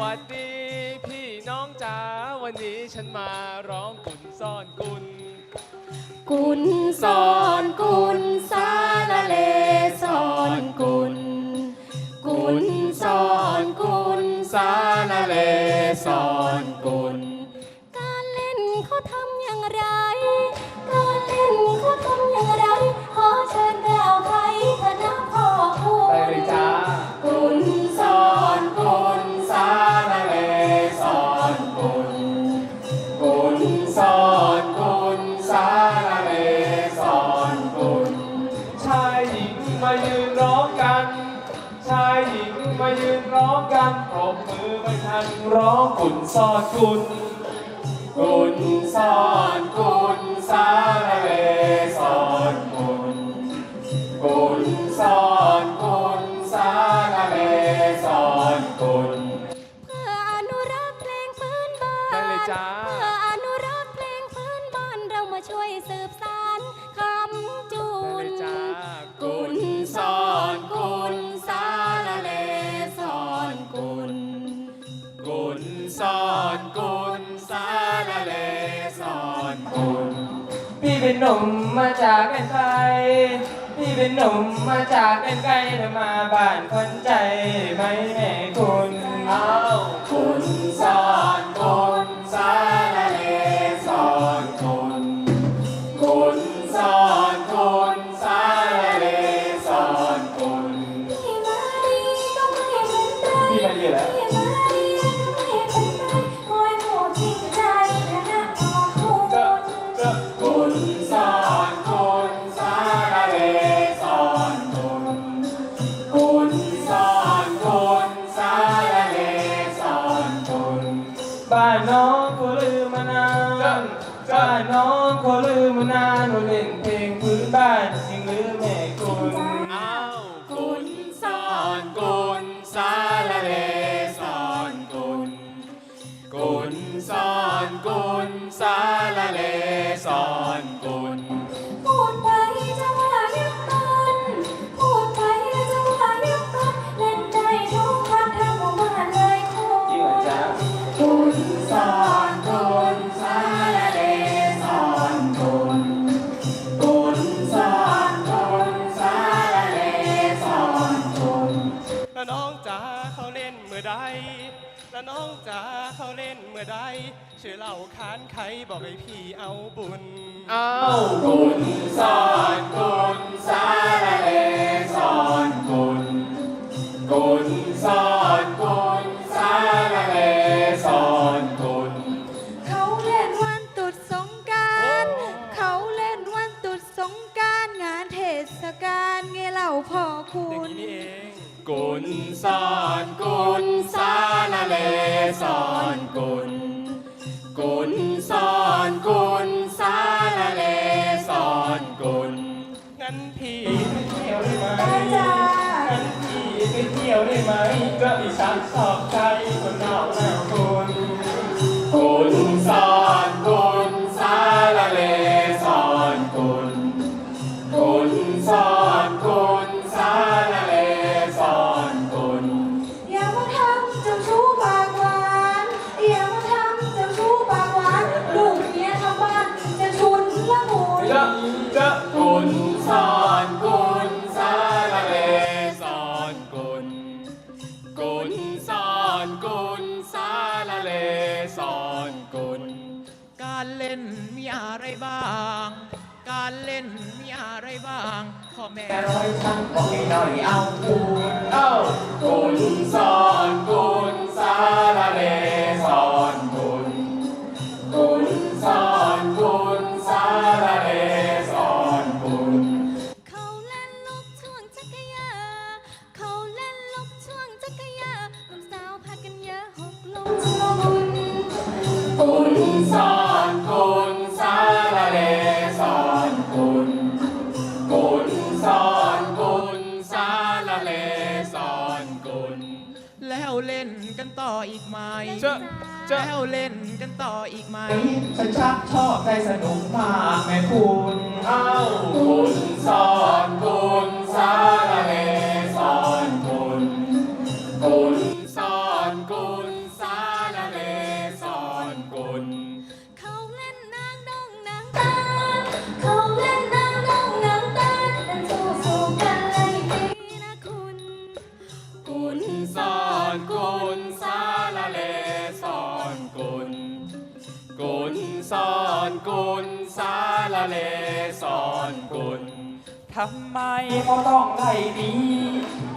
วัสดี พี่น้องจ๋าวันนี้ฉันมาร้องกุนซ่อนกุนกุนซ่อนกุนสาละเลซ่อนกุนกุนซ่อนกุนสาละเลซ่อนกุน บมือไม่ทันร้องกุนซอดกุนกุนซอดกุนสาละเลซอ นหนุ่มมาจากเป็นไทยพี่เป็นหนุ่มมาจากเป็นไกลมาบ้านคนใจไหมแม่คุณ เลสอนกุลพูดไปจะว่ายังกันพูดไปจะว่ายังกันเล่นได้ทุกคันทั้งหมู่บ้านเลยคุจริงเหรอณจ๊ะกุลสอนกุลสาละเลสอนกุลกุลสอนกุลสาละเลสอนกุลแล้วน้องจ๋าเขาเล่นเมื่อใดแล้วน้องจ๋า เขาเล่นเมื่อใดช่วยเล่าค้านใครบอกให้พี่เอาบุญอ้าวกุลสอนกุลสาละเลสอนกุลกุลสอนกุลสาละเลสอนกุลเขาเล่นวันตรุษสงกรารเขาเล่นวันตรุษสงกรารงานเทศกาลไงเล่าพ่อคุอย่างณนี้นี่เองกุลสอนกุลสาละเลสอนกุล งั้นพี่เที่ยวได้ไหมงั้นพี่ไปเที่ยวได้ไหมก็อีสานชอบใจคนน อะไรบ้าง การเล่นมีอะไรบ้างพ่อแม่ร้อยครั้งบอกให้หน่อยเอาคูณเอ้ากุลสอนกุลสาละเลสอนกุลกุลสอนกุลสาละเลสอนกุลเขาเล่นลูกช่วงจักรยานเขาเล่นลูกช่วงจักรยา จอแล้วเล่นกันต่ออีกไหม ฉันชักชอบใจสนุกมากแม่คุณเอ้าคุณสอนคุณสารเลสอนคุณคุณสอนคุณสารเลสอนคุณเขาเล่นนางดงนางตาเขาเล่นนางดงนางตาดันสู้สู้กันเลยดีนะคุณ คุณสอนคุณสา อนคุณสารเลสอนคุณทำไมเขาต้องไล่หนี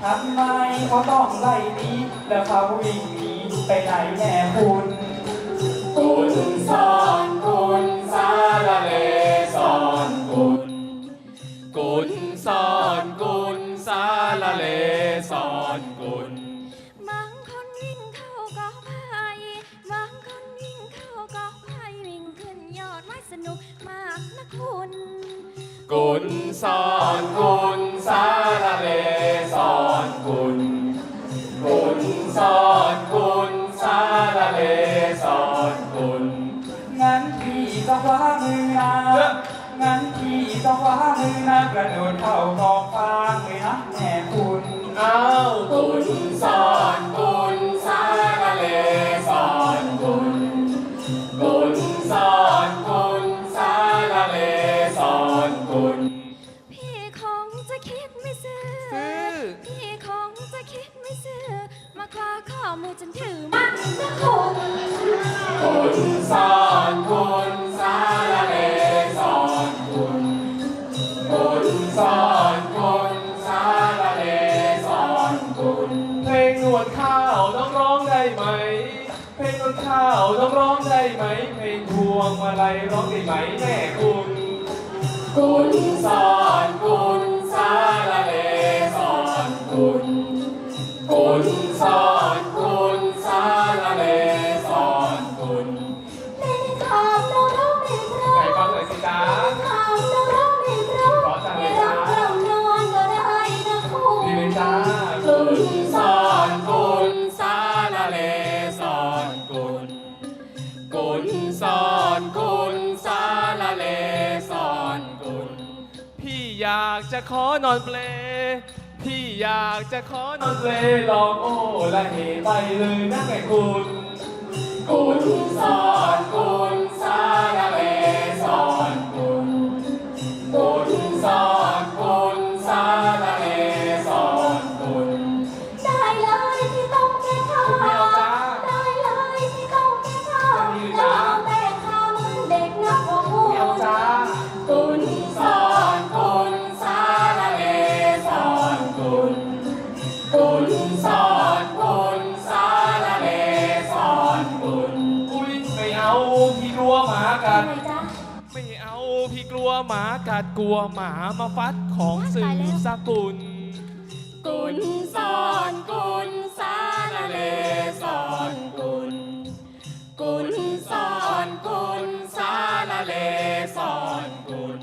ทำไมเขาต้องไล่หนีแล้วเขาวิ่งหนีไปไหนแน่คุณคุณสอน ระโดดเข้ากองฟางเลยนะแม่คุณเอ้าคุณสอนคุณสารเลสอนคุณคุณสอนคุณสารเลสอนคุณพี่คงจะคิดไม่ซื่อพี่คงจะคิดไม่ซื่อมาคว้าข้อมือจนถือมันนะคุณคุณสอนคุณ สอนคุณสารเลสอนคุณเพลงนวดข้าวต้องร้องได้ไหม เพลงนวดข้าวต้องร้องได้ไหม เพลงพวงมาลัยร้องได้ไหมแม่คุณคุณสอนคุณสารเลสอนคุณคุณสอน จะขอนอนเปลพี่อยากจะขอนอนเลลองโอ้ละเหไปเลยนะแม่คุณคุณสอนคุากัดกลัวหมามาฟัดของสืบสกุลคุณสอนคุณสารเลสอนคุณคุณสอนคุณสารเลสอนคุณ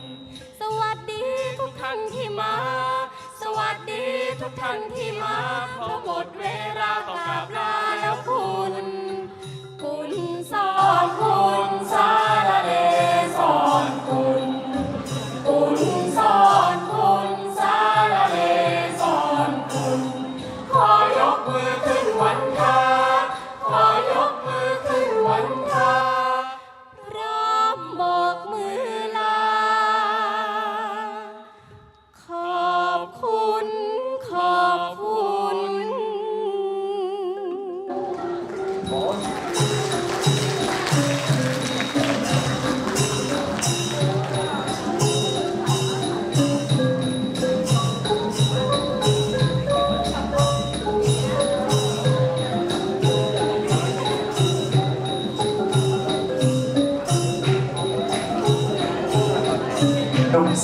สวัสดีทุกท่านที่มา สวัสดีทุกท่านที่มาเพราะหมดเวลาต้องกราบลา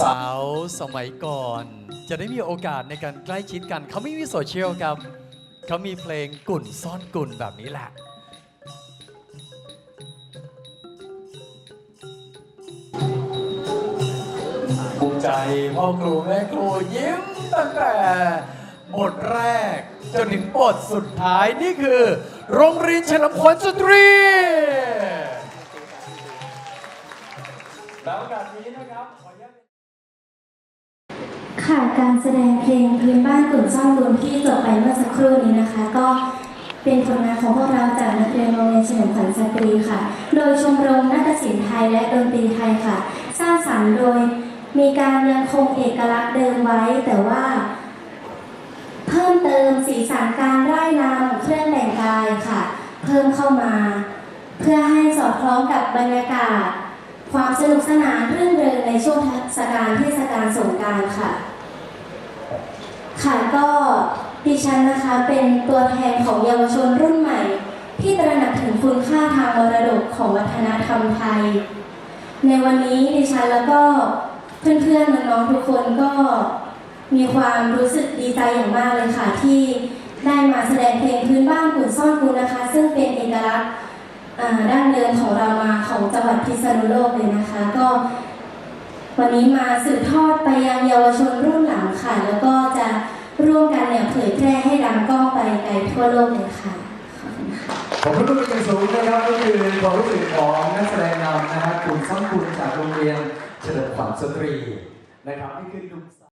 สาวสมัยก่อน จะได้มีโอกาสในการใกล้ชิดกัน เขาไม่มีโซเชียลครับ เขามีเพลงกุ่นซ่อนกุ่นแบบนี้แหละ ภูมิใจพ่อครูแม่ครูยิ้มตั้งแต่บทแรก จนถึงบทสุดท้ายนี่คือ โรงเรียนเฉลิมพลสตรีแล้วโอกาสนี้นะครับ ค่ะการแสดงเพลงพื้นบ้านกลุ่มซ่องรุนที่จบไปเมื่อสักครู่นี้นะคะ ก็เป็นผลงานของพวกเราจากนักเรียนโรงเรียนเฉลิมขวัญสตรีค่ะ โดยชมรมนาฏศิลป์ไทยและดนตรีไทยค่ะ สร้างสรรค์โดยมีการยังคงเอกลักษณ์เดิมไว้ แต่ว่า เพิ่มเติมสีสันการไล่รำเครื่องแต่งกายค่ะ เพิ่มเข้ามา เพื่อให้สอดคล้องกับบรรยากาศ ความสนุกสนานเรื่นเริงในช่วงเทศกาลเทศกาลสงกรารค่ะ ก็ดิฉันนะคะเป็นตัวแทนของเยาวชนรุ่นใหม่ ที่ตระหนักถึงคุณค่าทางมรดกของวัฒนธรรมไทย ในวันนี้ดิฉันแล้วก็เพื่อนๆน้องๆทุกคนก็มีความรู้สึกดีใจอย่างมากเลยค่ะ ที่ได้มาแสดงเพลงพื้นบ้านกุนซ่อนกุนนะคะ ซึ่งเป็นเอกลักษณ์ด้านเดิมของเรามาของจังหวัดพิษณุโลกเลยนะคะ ก็ วันนี้มาสืบทอดไปยังเยาวชนรุ่นหลังค่ะ แล้วก็จะ ร่วมกันเนี่ยเผยแพร่ให้ดังก้องไปไกลทั่วโลกเลยค่ะ ขอบคุณค่ะ ผมเป็นอย่างสูงนะครับก็คือความรู้สึกของนักแสดงนำนะครับกลุ่มซ้ำคุณจากโรงเรียนเฉลิมขวัญสตรีนะครับนี่คือหนุ่ม